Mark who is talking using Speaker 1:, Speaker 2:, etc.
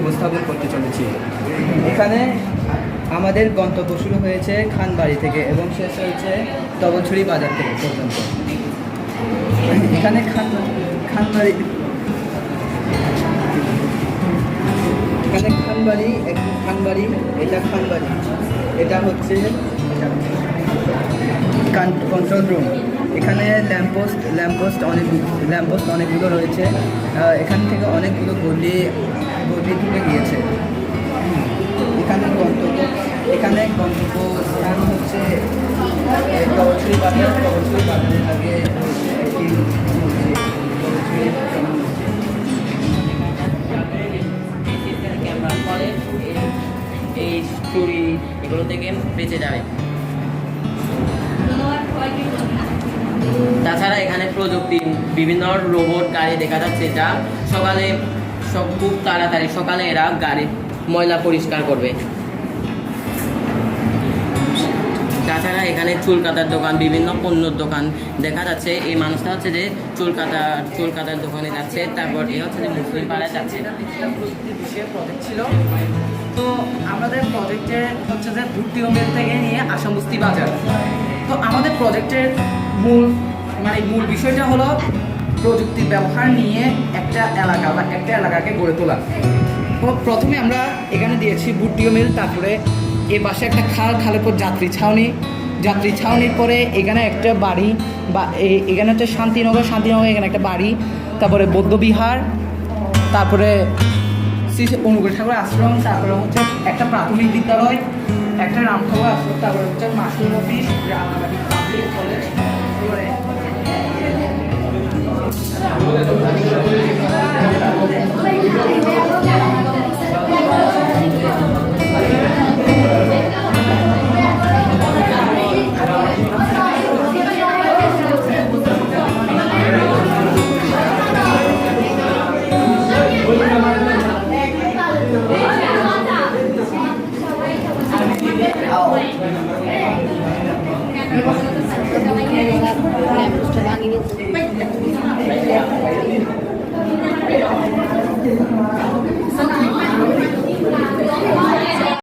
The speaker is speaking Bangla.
Speaker 1: উপস্থাপন করতে চলেছি। এখানে আমাদের গন্তব্য শুরু হয়েছে খানবাড়ি থেকে এবং শেষ হয়েছে তবছড়ি বাজার থেকে পর্যন্ত। এখানে খান খানবাড়ি এখানে খানবাড়ি এক খানবাড়ি, এটা খানবাড়ি। এটা হচ্ছে কন্ট্রোল রুম এখানে ল্যাম্পোস্ট ল্যাম্পোস্ট অনেক ল্যাম্পোস্ট অনেকগুলো রয়েছে। এখান থেকে অনেকগুলো গলি গলি ঢুকে গিয়েছে। এখানে গন্তব্য এখানে গন্তব্য স্থান হচ্ছে,
Speaker 2: এই চুরি এগুলো থেকে বেঁচে যাবে তাছাড়া এখানে প্রযুক্তি, বিভিন্ন রোবট, গাড়ি দেখা যাচ্ছে, যা সকালে সব খুব তাড়াতাড়ি। সকালে এরা গাড়ি, ময়লা পরিষ্কার করবে। তাছাড়া এখানে চুল কাটার দোকান, বিভিন্ন পণ্যর দোকান। দেখা যাচ্ছে, এই মানুষটা হচ্ছে যে চুল কাটা, চুল কাটার দোকানে যাচ্ছে। তারপর এ হচ্ছে যে মুসলিম পাড়ায় যাচ্ছে।
Speaker 3: ছিল তো আমাদের প্রজেক্টে হচ্ছে যে হোমের থেকে নিয়ে আসামবস্তি বাজার। তো আমাদের প্রজেক্টের মূল মানে মূল বিষয়টা হলো প্রযুক্তির ব্যবহার নিয়ে একটা এলাকা বা একটা এলাকাকে গড়ে তোলা। প্রথমে আমরা এখানে দিয়েছি বুটিও মিল, তারপরে এ পাশে একটা খাল খালের পর যাত্রী ছাউনি। যাত্রী ছাউনির পরে এখানে একটা বাড়ি বা এখানে হচ্ছে শান্তিনগর শান্তিনগর এখানে একটা বাড়ি, তারপরে বৌদ্ধবিহার তারপরে শ্রী অনুকূল ঠাকুর আশ্রম, তারপরে হচ্ছে একটা প্রাথমিক বিদ্যালয়, একটা রামঠাকুর আশ্রম, তারপরে হচ্ছে master office Rangamati public college
Speaker 4: Thank you.